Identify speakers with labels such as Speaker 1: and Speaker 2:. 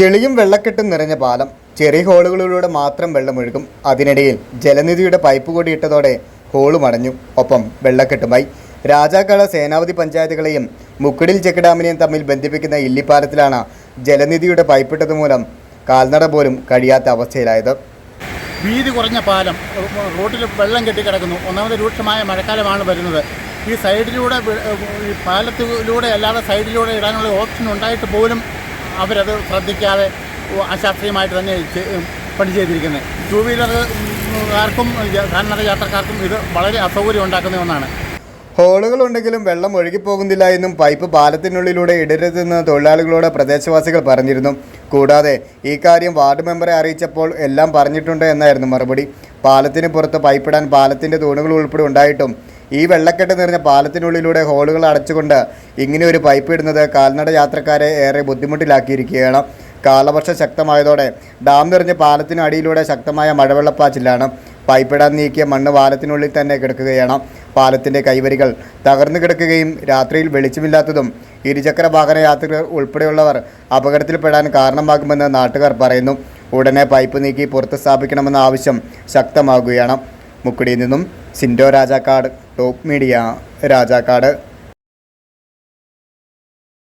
Speaker 1: ചെളിയും വെള്ളക്കെട്ടും നിറഞ്ഞ പാലം. ചെറിയ ഹോളുകളിലൂടെ മാത്രം വെള്ളമൊഴുകും. അതിനിടയിൽ ജലനിധിയുടെ പൈപ്പ് കൂടി ഇട്ടതോടെ ഹോളും അടഞ്ഞു ഒപ്പം വെള്ളക്കെട്ടുമായി. രാജാക്കാള സേനാവധി പഞ്ചായത്തുകളെയും മുക്കടിൽ ചെക്ക് ഡാമിനെയും തമ്മിൽ ബന്ധിപ്പിക്കുന്ന ഇല്ലിപ്പാലത്തിലാണ് ജലനിധിയുടെ പൈപ്പിട്ടത് മൂലം കാൽനട പോലും കഴിയാത്ത അവസ്ഥയിലായത്.
Speaker 2: വീതി കുറഞ്ഞ പാലം റോട്ടിൽ വെള്ളം കെട്ടിക്കിടക്കുന്നു. ഒന്നാമത് രൂക്ഷമായ മഴക്കാലമാണ് വരുന്നത്. ഈ സൈഡിലൂടെ പാലത്തിലൂടെ അല്ലാതെ സൈഡിലൂടെ ഇടാനുള്ള ഓപ്ഷൻ ഉണ്ടായിട്ട് പോലും അവരത് ശ്രദ്ധിക്കാതെ അശാസ്ത്രീയമായിട്ട് തന്നെ പണി ചെയ്തിരിക്കുന്നത് ടൂ വീലറുകാർക്കും കാൽനട യാത്രക്കാർക്കും ഇത് വളരെ അസൗകര്യം ഉണ്ടാക്കുന്ന ഒന്നാണ്.
Speaker 1: ഹോളുകളുണ്ടെങ്കിലും വെള്ളം ഒഴുകിപ്പോകുന്നില്ല എന്നും പൈപ്പ് പാലത്തിനുള്ളിലൂടെ ഇടരുതെന്ന് തൊഴിലാളികളോട് പ്രദേശവാസികൾ പറഞ്ഞിരുന്നു. കൂടാതെ ഈ കാര്യം വാർഡ് മെമ്പറെ അറിയിച്ചപ്പോൾ എല്ലാം പറഞ്ഞിട്ടുണ്ട് എന്നായിരുന്നു മറുപടി. പാലത്തിന് പുറത്ത് പൈപ്പിടാൻ പാലത്തിന്റെ തൂണുകൾ ഉൾപ്പെടെ ഉണ്ടായിട്ടും ഈ വെള്ളക്കെട്ട് നിറഞ്ഞ പാലത്തിനുള്ളിലൂടെ ഹോളുകൾ അടച്ചുകൊണ്ട് ഇങ്ങനെ ഒരു പൈപ്പ് ഇടുന്നത് കാൽനട യാത്രക്കാരെ ഏറെ ബുദ്ധിമുട്ടിലാക്കിയിരിക്കുകയാണ്. കാലവർഷം ശക്തമായതോടെ ഡാം നിറഞ്ഞ പാലത്തിന് അടിയിലൂടെ ശക്തമായ മഴവെള്ളപ്പാച്ചിലാണ് പൈപ്പിടാൻ നീക്കിയ മണ്ണ് പാലത്തിനുള്ളിൽ തന്നെ കിടക്കുകയാണ്. പാലത്തിന്റെ കൈവരികൾ തകർന്നു കിടക്കുകയും രാത്രിയിൽ വെളിച്ചമില്ലാത്തതും ഇരുചക്ര വാഹന യാത്രികർ ഉൾപ്പെടെയുള്ളവർ അപകടത്തിൽപ്പെടാൻ കാരണമാകുമെന്ന് നാട്ടുകാർ പറയുന്നു. ഉടനെ പൈപ്പ് നീക്കി പുറത്ത് സ്ഥാപിക്കണമെന്ന ആവശ്യം ശക്തമാകുകയാണ്. മുക്കുടിയിൽ നിന്നും സിൻഡോ രാജാക്കാട് ടോപ്പ് മീഡിയ രാജാക്കാട്.